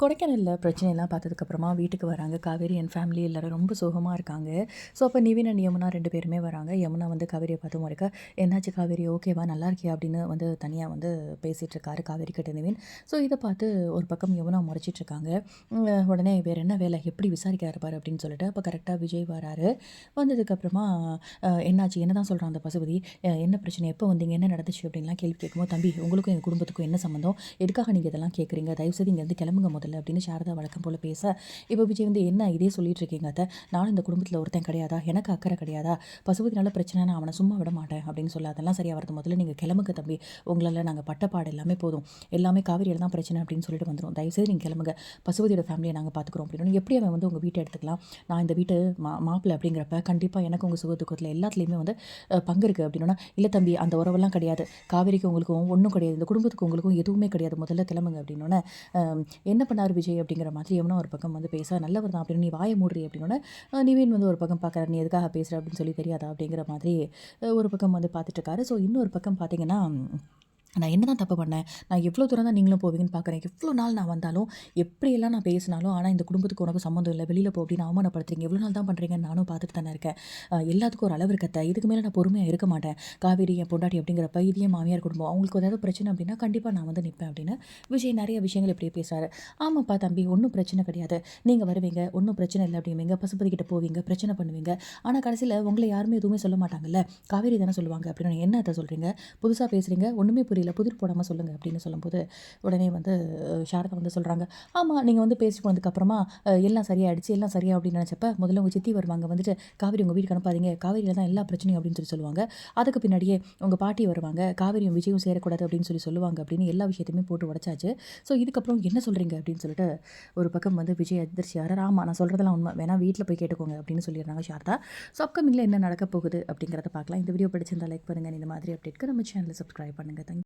கொடைக்கானலில் பிரச்சனையெல்லாம் பார்த்ததுக்கப்புறமா வீட்டுக்கு வராங்க. காவேரி என் ஃபேமிலி எல்லோரும் ரொம்ப சோகமாக இருக்காங்க. ஸோ அப்போ நிவின் அண்ட் யமுனா ரெண்டு பேருமே வராங்க. யமுனா வந்து காவேரியை பார்த்து முறைக்க என்னாச்சு காவேரி? ஓகேவா நல்லா இருக்கியா? அப்படின்னு வந்து தனியாக வந்து பேசிகிட்டு இருக்காரு காவேரி கிட்ட நிவின். ஸோ இதை பார்த்து ஒரு பக்கம் யமுனா முறைச்சிட்டு இருக்காங்க. உடனே வேறு என்ன வேலை? எப்படி விசாரிக்கிறாரு பாரு அப்படின்னு சொல்லிட்டு அப்போ கரெக்டாக விஜய் வராரு. வந்ததுக்கப்புறமா என்னாச்சு? என்ன தான் சொல்கிறான் அந்த பசுபதி? என்ன பிரச்சனை? எப்போ வந்தீங்க? என்ன நடந்துச்சு? அப்படின்லாம் கேள்வி கேட்கும்போது தம்பி உங்களுக்கும் எங்கள் குடும்பத்துக்கும் என்ன சம்மந்தம் எதுக்காக நீங்கள் இதெல்லாம் கேட்குறீங்க தயவுசெய்து இங்கேருந்து கிளம்புங்க முதல்ல. அப்படின்னு சாரதா வழக்கம் போல் பேச இப்போ விஜய் வந்து என்ன இதே சொல்லிட்டு இருக்கீங்க அத்தை? நானும் இந்த குடும்பத்தில் ஒருத்தன் கிடையாதா? எனக்கு அக்கறை கிடையாதா? பசுபதினால பிரச்சனை நான் அவனை சும்மா விட மாட்டேன் அப்படின்னு சொல்ல. அதெல்லாம் சரியாக வரது முதல்ல நீங்கள் கிளம்புங்க தம்பி. உங்களால் நாங்கள் பட்டப்பாடு எல்லாமே போதும். எல்லாமே காவிரியில் தான் பிரச்சனை அப்படின்னு சொல்லிட்டு வந்துடும் தயவுசெய்து நீங்கள் கிளம்புங்க. பசுபதியோட ஃபேமிலியை நாங்கள் பார்த்துக்குறோம் அப்படின்னு. எப்படி அவன் வந்து உங்கள் வீட்டை எடுத்துக்கலாம். நான் இந்த வீட்டு மா மாப்பிள்ளை அப்படிங்கிறப்ப கண்டிப்பாக எனக்கு உங்கள் சுக துக்கத்தில் எல்லாத்துலேயுமே வந்து பங்கு இருக்குது அப்படின்னா இல்லை தம்பி அந்த உறவெல்லாம் கிடையாது. காவேரிக்கு உங்களுக்கும் ஒன்றும் கிடையாது. இந்த குடும்பத்துக்கு உங்களுக்கும் எதுவுமே கிடையாது. முதல்ல கிளம்புங்க அப்படின்னோடனே என்ன பண்ணார் விஜய் அப்படிங்கிற மாதிரி எவனோ ஒரு பக்கம் வந்து பேச நல்லவர் தான் அப்படின்னு நீ வாய மூடுறி அப்படின்னோடனே நிவீன் வந்து ஒரு பக்கம் பார்க்குறாரு நீ எதுக்காக பேசுகிற அப்படின்னு சொல்லி தெரியாதா அப்படிங்கிற மாதிரி ஒரு பக்கம் வந்து பார்த்துட்டு இருக்காரு. ஸோ இன்னொரு பக்கம் பார்த்தீங்கன்னா நான் என்ன தான் தப்பு பண்ணேன்? நான் எவ்வளோ தூரம் தான் நீங்களும் போவீங்கன்னு பார்க்குறேன். எவ்வளோ நாள் நான் வந்தாலும் எப்படியெல்லாம் நான் பேசினாலும் ஆனால் இந்த குடும்பத்துக்கு உனக்கு சம்மந்தம் இல்லை வெளியில் போ அப்படின்னு அவமானப்படுத்துறீங்க. எவ்வளோ நாள் தான் பண்ணுறீங்கன்னு நானும் பார்த்துட்டு தானே இருக்கேன். எல்லாத்துக்கும் ஒரு அளவு இருக்கத்த இதுக்கு மேலே நான் பொறுமையாக இருக்க மாட்டேன். காவேரி என் பொண்டாட்டி அப்படிங்கிறப்ப இது என் மாமியார் குடும்பம். அவங்களுக்கு ஏதாவது பிரச்சனை அப்படின்னா கண்டிப்பாக நான் வந்து நிற்பேன் அப்படின்னு விஜய் நிறைய விஷயங்கள் இப்படியே பேசுகிறாரு ஆமாப்பா தம்பி ஒன்றும் பிரச்சனை கிடையாது. நீங்கள் வருவீங்க ஒன்றும் பிரச்சனை இல்லை அப்படிங்க பசுபதி கிட்ட போவீங்க பிரச்சனை பண்ணுவீங்க. ஆனால் கடைசியில் உங்களை யாருமே எதுவுமே சொல்ல மாட்டாங்கல்ல. காவேரி தானே சொல்லுவாங்க அப்படின்னு. என்ன அதை சொல்கிறீங்க புதுசாக பேசுகிறீங்க ஒன்றுமே புரியல. புதிர் போடாமல் சொல்லுங்கள் அப்படின்னு சொல்லும்போது உடனே வந்து அஹ், சாரதா வந்து சொல்கிறாங்க ஆமாம் நீங்கள் வந்து பேசி போனதுக்கப்புறமா எல்லாம் சரியாயிடுச்சு எல்லாம் சரியா அப்படின்னு நினச்சப்ப முதல்ல உங்கள் சித்தி வருவாங்க வந்துட்டு காவேரி உங்கள் வீட்டுக்கு அனுப்பாதீங்க காவேரியில் தான் எல்லா பிரச்சனையும் அப்படின்னு சொல்லி சொல்லுவாங்க. அதுக்கு பின்னாடியே உங்கள் பாட்டி வருவாங்க காவேரியும் விஜயும் சேரக்கூடாது அப்படின்னு சொல்லி சொல்லுவாங்க அப்படின்னு எல்லா விஷயத்தையுமே போட்டு உடச்சாச்சு. ஸோ இதுக்கப்புறம் என்ன சொல்கிறீங்க அப்படின்னு சொல்லிட்டு ஒரு பக்கம் வந்து விஜய் அதிர்ச்சி ஆமாம் நான் சொல்கிறதெல்லாம் உண்மை வேணால் வீட்டில் போய் கேட்டுக்கோங்க அப்படின்னு சொல்லிடுறாங்க சாரதா. ஸோ அப்கமிங்கில் என்ன நடக்க போகுது அப்படிங்கிறத பார்க்கலாம். இந்த வீடியோ பிடிச்சிருந்தா லைக் பண்ணுங்கள் இந்த மாதிரி அப்டேட்க்கு நம்ம சேனலை சப்ஸ்கிரைப் பண்ணுங்கள் தேங்க்